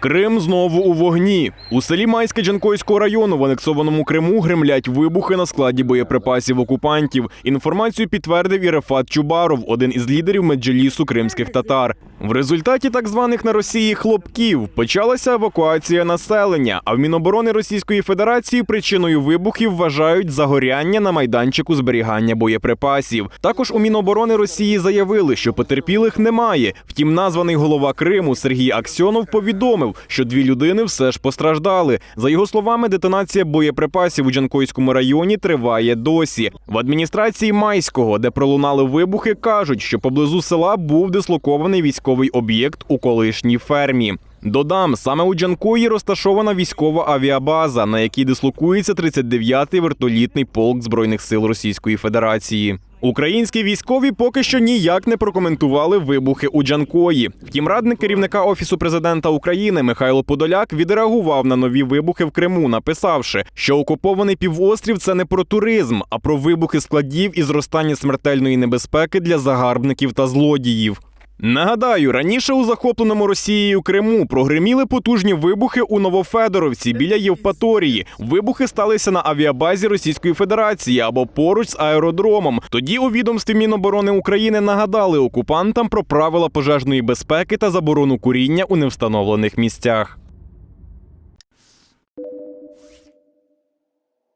Крим знову у вогні. У селі Майське Джанкойського району в анексованому Криму гремлять вибухи на складі боєприпасів окупантів. Інформацію підтвердив і Рефат Чубаров, один із лідерів меджелісу кримських татар. В результаті так званих на Росії хлопків почалася евакуація населення. А в Міноборони Російської Федерації причиною вибухів вважають загоряння на майданчику зберігання боєприпасів. Також у Міноборони Росії заявили, що потерпілих немає. Втім, названий голова Криму Сергій Аксьонов повідомив, що дві людини все ж постраждали. За його словами, детонація боєприпасів у Джанкойському районі триває досі. В адміністрації Майського, де пролунали вибухи, кажуть, що поблизу села був дислокований військовий об'єкт у колишній фермі. Додам, саме у Джанкої розташована військова авіабаза, на якій дислокується 39-й вертолітний полк збройних сил Російської Федерації. Українські військові поки що ніяк не прокоментували вибухи у Джанкої. Втім, радник керівника офісу президента України Михайло Подоляк відреагував на нові вибухи в Криму, написавши, що окупований півострів це не про туризм, а про вибухи складів і зростання смертельної небезпеки для загарбників та злодіїв. Нагадаю, раніше у захопленому Росією Криму прогриміли потужні вибухи у Новофедоровці біля Євпаторії. Вибухи сталися на авіабазі Російської Федерації або поруч з аеродромом. Тоді у відомстві Міноборони України нагадали окупантам про правила пожежної безпеки та заборону куріння у невстановлених місцях.